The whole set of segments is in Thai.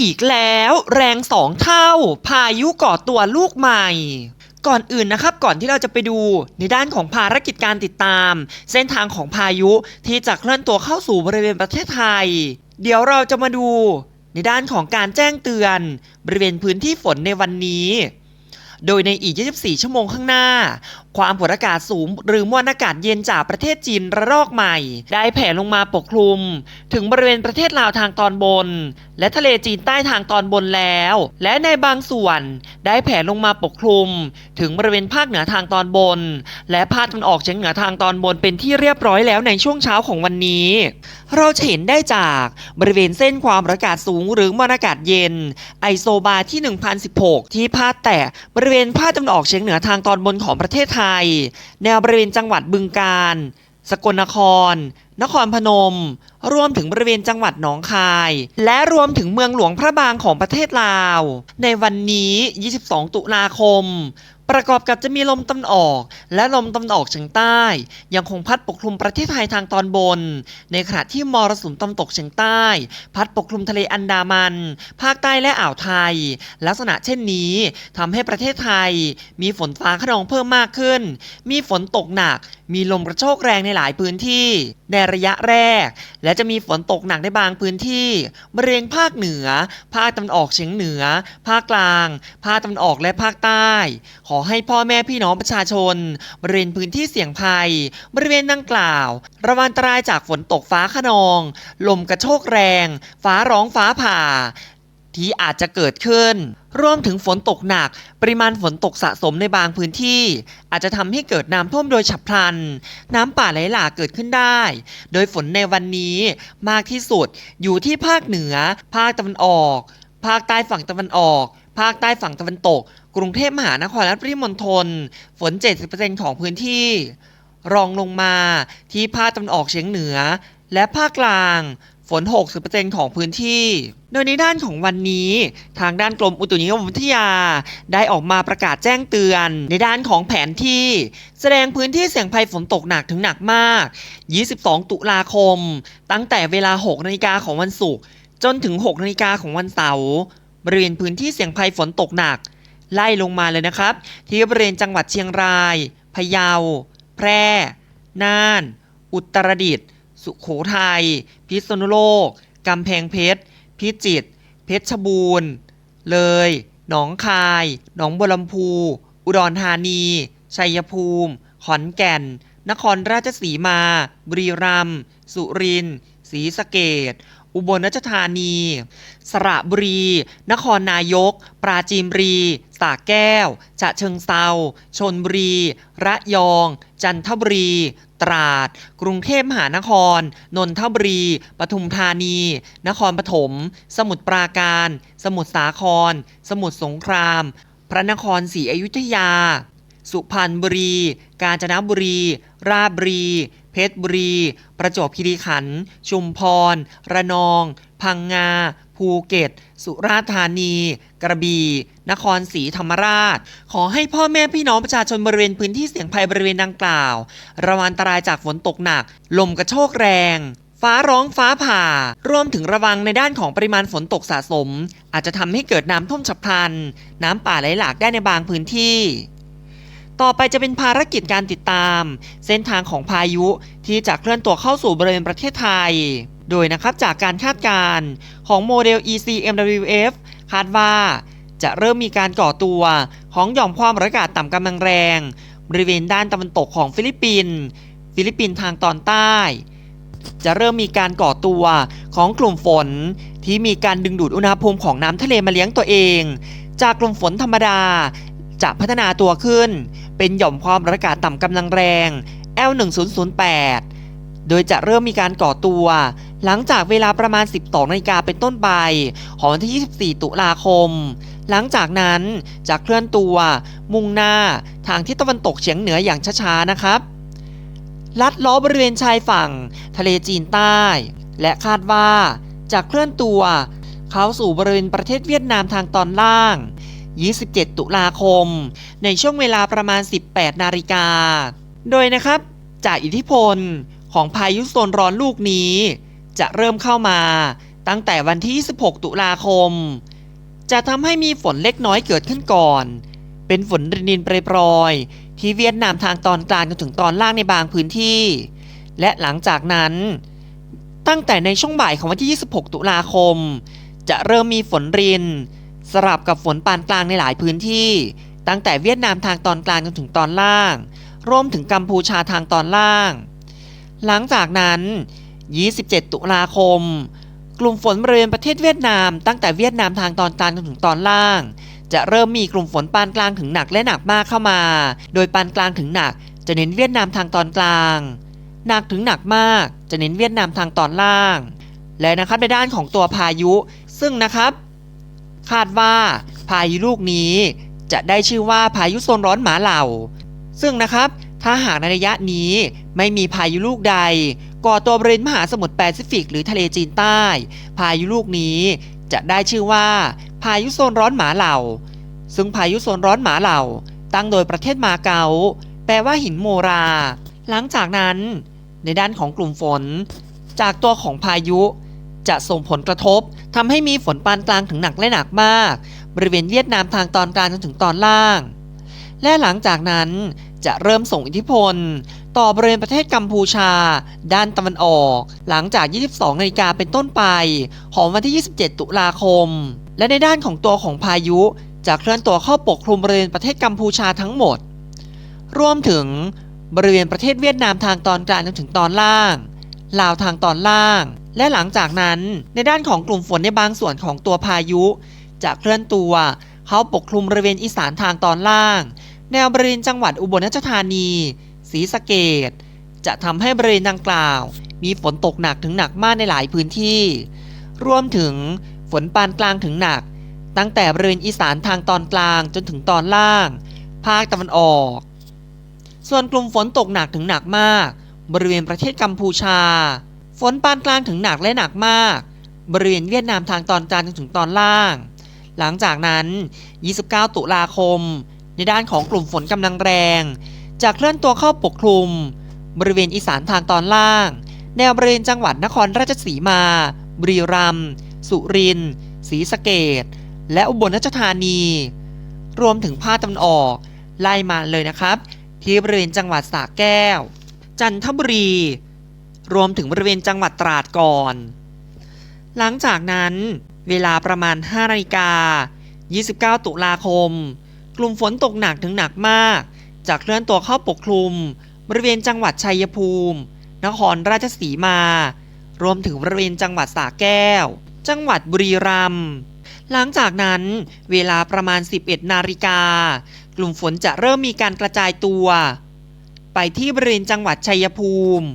อีกแล้ว แรงสองเท่า พายุก่อตัวลูกใหม่ก่อนอื่นนะครับก่อนที่เราจะไปดูในด้านของภารกิจการติดตาม เส้นทางของพายุที่จะเคลื่อนตัวเข้าสู่บริเวณประเทศไทย เดี๋ยวเราจะมาดูในด้านของการแจ้งเตือน บริเวณพื้นที่ฝนในวันนี้ โดยในอีก 24 ชั่วโมงข้างหน้า ความกดอากาศสูง หรือมวลอากาศเย็นจากประเทศจีนระลอกใหม่ ได้แผ่ลงมาปกคลุม ถึงบริเวณประเทศลาวทางตอนบน และทะเลจีนใต้ทางตอนบนแล้ว และในบางส่วนได้แผ่ลงมาปกคลุม ถึงบริเวณภาคเหนือทางตอนบน และภาคตะวันออกเฉียงเหนือทางตอนบนเป็นที่เรียบร้อยแล้วในช่วงเช้าของวันนี้ เราจะเห็นได้จากบริเวณเส้นความกดอากาศสูงหรือมวลอากาศเย็น ไอโซบาที่ 1016 ที่พาดแตะบริเวณภาคตะวันออกเฉียงเหนือทางตอนบนของประเทศไทยแนวบริเวณจังหวัดบึงกาฬ สกลนคร นครพนม รวมถึงบริเวณจังหวัดหนองคาย และรวมถึงเมืองหลวงพระบางของประเทศลาว ในวันนี้ 22 ตุลาคม ประกอบกับจะมีลมตะวันออก และลมตะวันออกเฉียงใต้ ยังคงพัดปกคลุมประเทศไทยทางตอนบน ในขณะที่มรสุมตะวันตกเฉียงใต้ พัดปกคลุมทะเลอันดามัน ภาคใต้และอ่าวไทย ลักษณะเช่นนี้ทำให้ประเทศไทย มีฝนฟ้าขนองเพิ่มมากขึ้น มีฝนตกหนัก มีลมกระโชกแรงในหลายพื้นที่ในระยะแรก และจะมีฝนตกหนักในบางพื้นที่บริเวณภาคเหนือ ภาคตะวันออกเฉียงเหนือ ภาคกลาง ภาคตะวันออกและภาคใต้ขออให้พ่อแม่พี่น้องประชาชน บริเวณพื้นที่เสี่ยงภัย บริเวณดังกล่าว ระวังอันตรายจากฝนตกฟ้าขนอง ลมกระโชกแรง ฟ้าร้องฟ้าผ่า ที่อาจจะเกิดขึ้น รวมถึงฝนตกหนัก ปริมาณฝนตกสะสมในบางพื้นที่ อาจจะทำให้เกิดน้ำท่วมโดยฉับพลัน น้ำป่าไหลหลากเกิดขึ้นได้ โดยฝนในวันนี้มากที่สุดอยู่ที่ภาคเหนือ ภาคตะวันออก ภาคใต้ฝั่งตะวันออก ภาคใต้ฝั่งตะวันตก กรุงเทพมหานครและปริมณฑลฝน 70%ของพื้นที่ รองลงมาที่ภาคตะวันออกเฉียงเหนือ และภาคกลาง ฝน 60%ของพื้นที่ โดยในด้านของวันนี้ ทางด้านกรมอุตุนิยมวิทยา ได้ออกมาประกาศแจ้งเตือน ในด้านของแผนที่ แสดงพื้นที่เสี่ยงภัยฝนตกหนักถึงหนักมาก 22 ตุลาคม ตั้งแต่เวลา 6นาฬิกาของวันศุกร์จนถึง 6นาฬิกาของวันเสาร์บริเวณพื้นที่เสี่ยงภัยฝนตกหนัก ไล่ลงมาเลยนะครับ ที่บริเวณจังหวัดเชียงราย พะเยา แพร่ น่าน อุตรดิตถ์ สุโขทัย พิษณุโลก กำแพงเพชร พิจิตร เพชรบูรณ์ เลย หนองคาย หนองบัวลำพู อุดรธานี ชัยภูมิ ขอนแก่น นครราชสีมา บุรีรัมย์ สุรินทร์ ศรีสะเกษ อุบลราชธานี สระบุรี นครนายก ปราจีนบุรี สระแก้ว ฉะเชิงเซาชนบุรี ระยอง จันทบุรี ตราด กรุงเทพมหานคร นนทบุรี ปทุมธานี นครปฐม สมุทรปราการ สมุทรสาคร สมุทรสงคราม พระนครศรีอยุธยา สุพรรณบุรี กาญจนบุรี ราชบุรี เพชรบุรี ประจวบคีรีขันธ์ ชุมพร ระนอง พังงา ภูเก็ต สุราษฎร์ธานี กระบี่ นครศรีธรรมราช ขอให้พ่อแม่พี่น้องประชาชนบริเวณพื้นที่เสี่ยงภัยบริเวณดังกล่าว ระวังอันตรายจากฝนตกหนัก ลมกระโชกแรงฟ้าร้องฟ้าผ่า รวมถึงระวังในด้านของปริมาณฝนตกสะสม อาจจะทำให้เกิดน้ำท่วมฉับพลัน น้ำป่าไหลหลากได้ในบางพื้นที่ ต่อไปจะเป็นภารกิจการติดตาม เส้นทางของพายุที่จะเคลื่อนตัวเข้าสู่บริเวณประเทศไทย โดยนะครับจากการคาดการณ์ของโมเดล ECMWF คาดว่าจะเริ่มมีการก่อตัวของหย่อมความกดอากาศต่ำกำลังแรง บริเวณด้านตะวันตกของฟิลิปปินส์ฟิลิปปินส์ทางตอนใต้ จะเริ่มมีการก่อตัวของกลุ่มฝนที่มีการดึงดูดอุณหภูมิของน้ำทะเลมาเลี้ยงตัวเอง จากกลุ่มฝนธรรมดาจะพัฒนาตัวขึ้น เป็นหย่อมความกดอากาศต่ำกำลังแรง L1008 โดยจะเริ่มมีการก่อตัว หลังจากเวลาประมาณ 12นาฬิกาเป็นต้นไป ของวันที่ 24 ตุลาคม หลังจากนั้นจะเคลื่อนตัว มุ่งหน้าทางทิศตะวันตกเฉียงเหนืออย่างช้าๆนะครับ ลัดล้อบริเวณชายฝั่ง ทะเลจีนใต้ และคาดว่าจะเคลื่อนตัว เข้าสู่บริเวณประเทศเวียดนามทางตอนล่าง 27 ตุลาคม ในช่วงเวลาประมาณ 18 นาฬิกา โดยนะครับ จากอิทธิพลของพายุโซนร้อนลูกนี้ จะเริ่มเข้ามาตั้งแต่วันที่ 26 ตุลาคม จะทำให้มีฝนเล็กน้อยเกิดขึ้นก่อน เป็นฝนรินๆปรยๆที่เวียดนามทางตอนกลางจนถึงตอนล่างในบางพื้นที่ และหลังจากนั้น ตั้งแต่ในช่วงบ่ายของวันที่ 26 ตุลาคม จะเริ่มมีฝนริน สลับกับฝนปานกลางในหลายพื้นที่ ตั้งแต่เวียดนามทางตอนกลางจนถึงตอนล่าง รวมถึงกัมพูชาทางตอนล่าง หลังจากนั้น 27 ตุลาคม กลุ่มฝนบริเวณประเทศเวียดนาม ตั้งแต่เวียดนามทางตอนกลางจนถึงตอนล่าง จะเริ่มมีกลุ่มฝนปานกลางถึงหนักและหนักมากเข้ามา โดยปานกลางถึงหนักจะเน้นเวียดนามทางตอนกลาง หนักถึงหนักมากจะเน้นเวียดนามทางตอนล่าง และนะครับในด้านของตัวพายุ ซึ่งนะครับ คาดว่าพายุลูกนี้จะได้ชื่อว่าพายุโซนร้อนหมาเหล่า ซึ่งนะครับถ้าหากในระยะนี้ไม่มีพายุลูกใด ก่อตัวบริเวณมหาสมุทรแปซิฟิก หรือทะเลจีนใต้ พายุลูกนี้จะได้ชื่อว่า พายุโซนร้อนหมาเหล่า ซึ่งพายุโซนร้อนหมาเหล่า ตั้งโดยประเทศมาเก๊าแปลว่าหินโมรา หลังจากนั้น ในด้านของกลุ่มฝน จากตัวของพายุ จะส่งผลกระทบทำให้มีฝนปานกลางถึงหนักและหนักมาก บริเวณเวียดนามทางตอนกลางจนถึงตอนล่าง และหลังจากนั้นจะเริ่มส่งอิทธิพล ต่อบริเวณประเทศกัมพูชา ด้านตะวันออก หลังจาก 22นาฬิกาเป็นต้นไป ของวันที่ 27 ตุลาคม และในด้านของตัวของพายุ จะเคลื่อนตัวเข้าปกคลุมบริเวณประเทศกัมพูชาทั้งหมด รวมถึงบริเวณประเทศเวียดนามทางตอนกลางจนถึงตอนล่าง ลาวทางตอนล่าง และหลังจากนั้นในด้านของกลุ่มฝนในบางส่วนของตัวพายุ จะเคลื่อนตัวเข้าปกคลุมบริเวณอีสานทางตอนล่าง แนวบริเวณจังหวัดอุบลราชธานีศรีสะเกดจะทำให้บริเวณดังกล่าว มีฝนตกหนักถึงหนักมากในหลายพื้นที่ รวมถึงฝนปานกลางถึงหนัก ตั้งแต่บริเวณอีสานทางตอนกลางจนถึงตอนล่าง ภาคตะวันออก ส่วนกลุ่มฝนตกหนักถึงหนักมาก บริเวณประเทศกัมพูชา ฝนปานกลางถึงหนักและหนักมาก บริเวณเวียดนามทางตอนกลางจนถึงตอนล่าง หลังจากนั้น 29 ตุลาคม ในด้านของกลุ่มฝนกำลังแรง จะเคลื่อนตัวเข้าปกคลุม บริเวณอีสานทางตอนล่าง แนวบริเวณจังหวัดนครราชสีมา บุรีรัมย์ สุรินทร์ ศรีสะเกดและอุบลราชธานี รวมถึงภาคตะวันออก ไล่มาเลยนะครับ ที่บริเวณจังหวัดสระแก้ว จันทบุรี รวมถึงบริเวณจังหวัดตราดก่อน หลังจากนั้นเวลาประมาณ 5นาฬิกา 29 ตุลาคม กลุ่มฝนตกหนักถึงหนักมากจะเคลื่อนตัวเข้าปกคลุม บริเวณจังหวัดชัยภูมิ นครราชสีมา รวมถึงบริเวณจังหวัดสระแก้ว จังหวัดบุรีรัมย์หลังจากนั้นเวลาประมาณ 11 นาฬิกา กลุ่มฝนจะเริ่มมีการกระจายตัว ไปที่บริเวณจังหวัดชัยภูมิ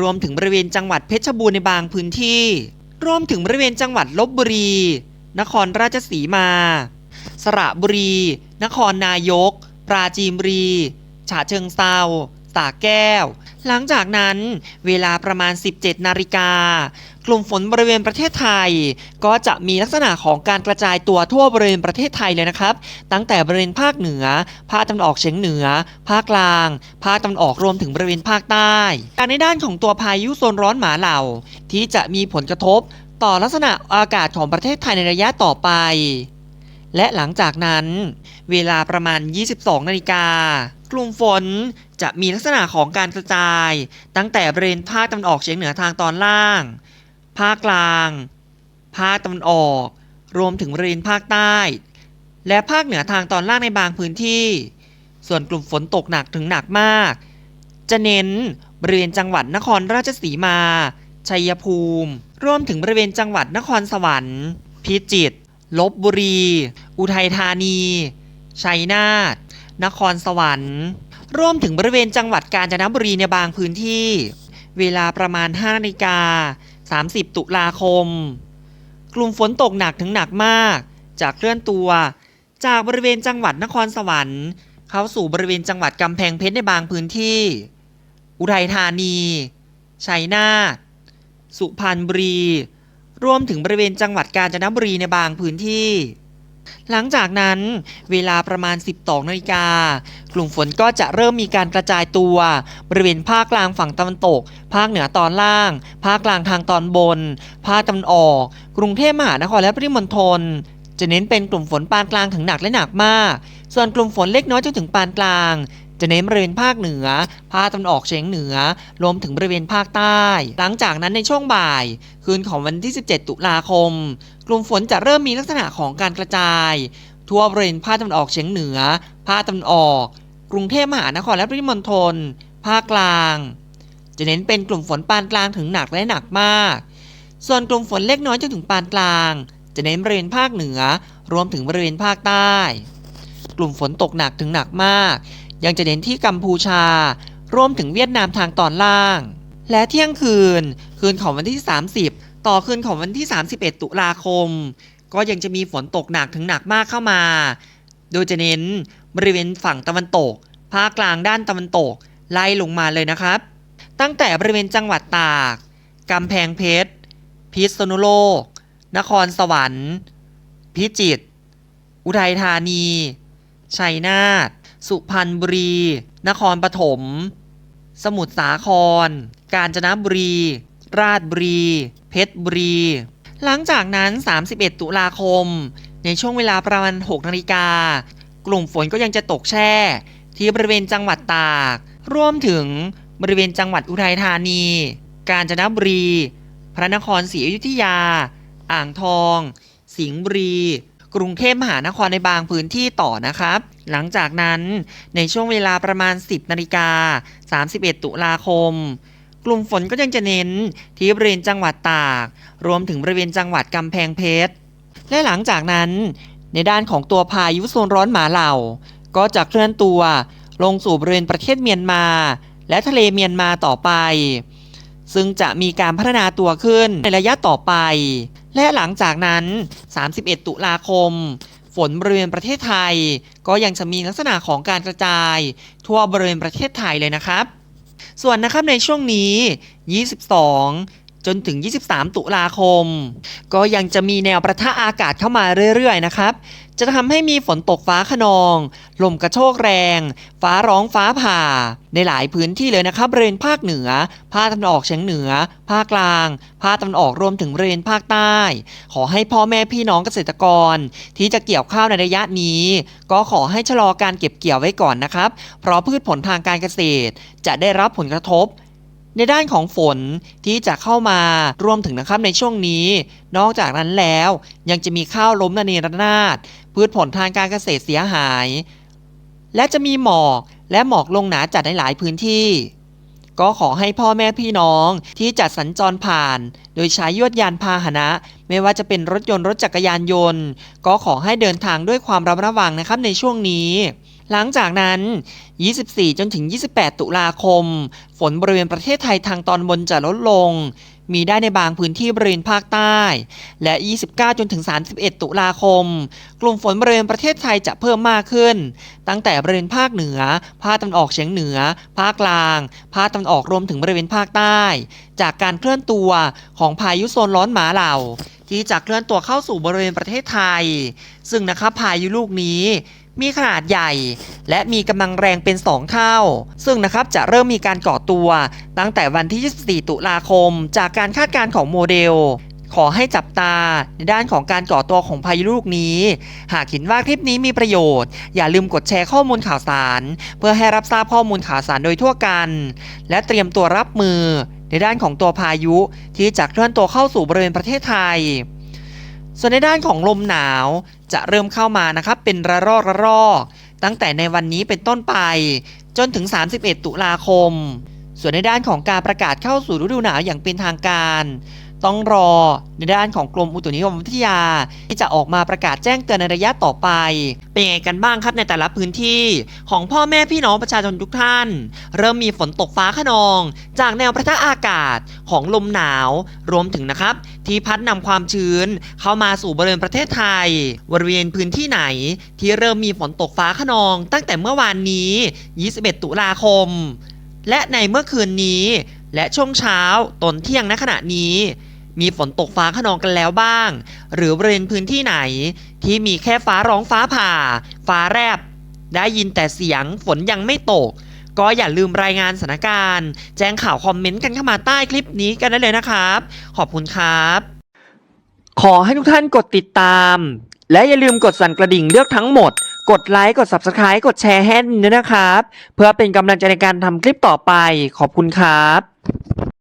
รวมถึงบริเวณจังหวัดเพชรบูรณ์ในบางพื้นที่ รวมถึงบริเวณจังหวัดลบบุรี นครราชสีมา สระบุรี นครนายก ปราจีนบุรี ฉะเชิงเซาสาแก้ว หลังจากนั้นเวลาประมาณ 17 นาฬิกา กลุ่มฝนบริเวณประเทศไทย ก็จะมีลักษณะของการกระจายตัวทั่วบริเวณประเทศไทยเลยนะครับ ตั้งแต่บริเวณภาคเหนือ ภาคตะวันออกเฉียงเหนือ ภาคกลาง ภาคตะวันออกรวมถึงบริเวณภาคใต้การในด้านของตัวพายุโซนร้อนหมาเหล่า ที่จะมีผลกระทบต่อลักษณะอากาศของประเทศไทยในระยะต่อไป และหลังจากนั้น เวลาประมาณ 22 นาฬิกา กลุ่มฝนจะมีลักษณะของการกระจาย ตั้งแต่บริเวณภาคตะวันออกเฉียงเหนือทางตอนล่าง ภาคกลาง ภาคตะวันออก รวมถึงบริเวณภาคใต้ และภาคเหนือทางตอนล่างในบางพื้นที่ ส่วนกลุ่มฝนตกหนักถึงหนักมาก จะเน้นบริเวณจังหวัดนครราชสีมา ชัยภูมิ รวมถึงบริเวณจังหวัดนครสวรรค์ พิจิตร ลบบุรี อุทัยธานี ชัยนาท นครสวรรค์รวมถึงบริเวณจังหวัดกาญจนบุรีในบางพื้นที่ เวลาประมาณ5นาฬิกา30 ตุลาคม กลุ่มฝนตกหนักถึงหนักมาก จากเคลื่อนตัว จากบริเวณจังหวัดนครสวรรค์ เข้าสู่บริเวณจังหวัดกำแพงเพชรในบางพื้นที่ อุทัยธานีชัยนาทสุพรรณบุรี รวมถึงบริเวณจังหวัดกาญจนบุรีในบางพื้นที่ หลังจากนั้นเวลาประมาณ 12นาฬิกา กลุ่มฝนก็จะเริ่มมีการกระจายตัว บริเวณภาคกลางฝั่งตะวันตก ภาคเหนือตอนล่าง ภาคกลางทางตอนบน ภาคตะวันออก กรุงเทพมหานครและปริมณฑลจะเน้นเป็นกลุ่มฝนปานกลางถึงหนักและหนักมาก ส่วนกลุ่มฝนเล็กน้อยจนถึงปานกลาง จะเน้นบริเวณภาคเหนือ ภาคตะวันออกเฉียงเหนือ รวมถึงบริเวณภาคใต้ หลังจากนั้นในช่วงบ่าย คืนของวันที่ 17 ตุลาคมกลุ่มฝนจะเริ่มมีลักษณะของการกระจาย ทั่วบริเวณภาคตะวันออกเฉียงเหนือ ภาคตะวันออก กรุงเทพมหานครและปริมณฑล ภาคกลาง จะเน้นเป็นกลุ่มฝนปานกลางถึงหนักและหนักมาก ส่วนกลุ่มฝนเล็กน้อยจนถึงปานกลาง จะเน้นบริเวณภาคเหนือ รวมถึงบริเวณภาคใต้ กลุ่มฝนตกหนักถึงหนักมาก ยังจะเน้นที่กัมพูชา รวมถึงเวียดนามทางตอนล่าง และเที่ยงคืน คืนของวันที่ 30 ต่อคืนของวันที่ 31 ตุลาคม ก็ยังจะมีฝนตกหนักถึงหนักมากเข้ามา โดยจะเน้นบริเวณฝั่งตะวันตก ภาคกลางด้านตะวันตก ไล่ลงมาเลยนะครับ ตั้งแต่บริเวณจังหวัดตาก กำแพงเพชร พิษณุโลก นครสวรรค์ พิจิตร อุทัยธานี ชัยนาท สุพรรณบุรี นครปฐม สมุทรสาคร กาญจนบุรี ราชบุรี เพชรบุรี หลังจากนั้น 31 ตุลาคม ในช่วงเวลาประมาณ 6 นาฬิกา กลุ่มฝนก็ยังจะตกแช่ ที่บริเวณจังหวัดตาก รวมถึงบริเวณจังหวัดอุทัยธานี กาญจนบุรี พระนครศรีอยุธยา อ่างทอง สิงห์บุรี กรุงเทพมหานครในบางพื้นที่ต่อนะครับ หลังจากนั้นในช่วงเวลาประมาณ 10 นาฬิกา 31 ตุลาคม กลุ่มฝนก็ยังจะเน้นที่บริเวณจังหวัดตาก รวมถึงบริเวณจังหวัดกำแพงเพชร และหลังจากนั้น ในด้านของตัวพายุโซนร้อนหมาเหล่า ก็จะเคลื่อนตัวลงสู่บริเวณประเทศเมียนมา และทะเลเมียนมาต่อไป ซึ่งจะมีการพัฒนาตัวขึ้นในระยะต่อไป และหลังจากนั้น 31 ตุลาคม ฝนบริเวณประเทศไทย ก็ยังจะมีลักษณะของการกระจาย ทั่วบริเวณประเทศไทยเลยนะครับ ส่วนนะครับในช่วงนี้ 22 จนถึง 23 ตุลาคม ก็ยังจะมีแนวประทะอากาศเข้ามาเรื่อยๆนะครับ จะทำให้มีฝนตกฟ้าขนอง ลมกระโชกแรง ฟ้าร้องฟ้าผ่า ในหลายพื้นที่เลยนะครับบริเวณภาคเหนือ ภาคตะวันออกเฉียงเหนือ ภาคกลาง ภาคตะวันออกรวมถึงบริเวณภาคใต้ ขอให้พ่อแม่พี่น้องเกษตรกร ที่จะเกี่ยวข้าวในระยะนี้ ก็ขอให้ชะลอการเก็บเกี่ยวไว้ก่อนนะครับ เพราะพืชผลทางการเกษตรจะได้รับผลกระทบ ในด้านของฝนที่จะเข้ามารวมถึงนะครับในช่วงนี้ นอกจากนั้นแล้วยังจะมีข้าวล้มระเนระนาดพืชผลทางการเกษตรเสียหาย และจะมีหมอกและหมอกลงหนาจัดในหลายพื้นที่ ก็ขอให้พ่อแม่พี่น้องที่จัดสัญจรผ่าน โดยใช้ยวดยานพาหนะ ไม่ว่าจะเป็นรถยนต์รถจักรยานยนต์ ก็ขอให้เดินทางด้วยความระมัดระวังนะครับในช่วงนี้ หลังจากนั้น 24 จนถึง 28 ตุลาคม ฝนบริเวณประเทศไทยทางตอนบนจะลดลง มีได้ในบางพื้นที่บริเวณภาคใต้ และ 29 จนถึง 31 ตุลาคม กลุ่มฝนบริเวณประเทศไทยจะเพิ่มมากขึ้น ตั้งแต่บริเวณภาคเหนือ ภาคตะวันออกเฉียงเหนือ ภาคกลาง ภาคตะวันออกรวมถึงบริเวณภาคใต้ จากการเคลื่อนตัวของพายุโซนร้อนหมาเหล่า ที่จะเคลื่อนตัวเข้าสู่บริเวณประเทศไทย ซึ่งนะครับพายุลูกนี้ มีขนาดใหญ่ และมีกำลังแรงเป็น 2 เท่า ซึ่งนะครับจะเริ่มมีการก่อตัว ตั้งแต่วันที่ 24 ตุลาคม จากการคาดการณ์ของโมเดล ขอให้จับตาในด้านของการก่อตัวของพายุลูกนี้ หากเห็นว่าคลิปนี้มีประโยชน์ อย่าลืมกดแชร์ข้อมูลข่าวสาร เพื่อให้รับทราบข้อมูลข่าวสารโดยทั่วกัน และเตรียมตัวรับมือ ในด้านของตัวพายุที่จะเคลื่อนตัวเข้าสู่บริเวณประเทศไทยส่วนในด้านของลมหนาว จะเริ่มเข้ามานะครับเป็นระลอกระลอกตั้งแต่ในวันนี้เป็นต้นไป จนถึง 31 ตุลาคม ส่วนในด้านของการประกาศเข้าสู่ฤดูหนาวอย่างเป็นทางการ ต้องรอในด้านของกรมอุตุนิยมวิทยา ที่จะออกมาประกาศแจ้งเตือนในระยะต่อไป เป็นยังไงกันบ้างครับในแต่ละพื้นที่ของพ่อแม่พี่น้องประชาชนทุกท่าน เริ่มมีฝนตกฟ้าขนอง จากแนวประทะอากาศของลมหนาวรวมถึงนะครับ ที่พัดนำความชื้น เข้ามาสู่บริเวณประเทศไทย บริเวณพื้นที่ไหน ที่เริ่มมีฝนตกฟ้าขนอง ตั้งแต่เมื่อวานนี้ 21 ตุลาคม และในเมื่อคืนนี้และช่วงเช้าตนเที่ยงณขณะนี้ มีฝนตกฟ้าขนองกันแล้วบ้าง หรือบริเวณพื้นที่ไหน ที่มีแค่ฟ้าร้องฟ้าผ่า ฟ้าแรบ ได้ยินแต่เสียงฝนยังไม่ตก ก็อย่าลืมรายงานสถานการณ์ แจ้งข่าวคอมเมนต์กันเข้ามาใต้คลิปนี้กันได้เลยนะครับ ขอบคุณครับ ขอให้ทุกท่านกดติดตาม และอย่าลืมกดสั่นกระดิ่งเลือกทั้งหมด กดไลค์ กด Subscribe กดแชร์ให้ด้วยนะครับ เพื่อเป็นกำลังใจในการทำคลิปต่อไป ขอบคุณครับ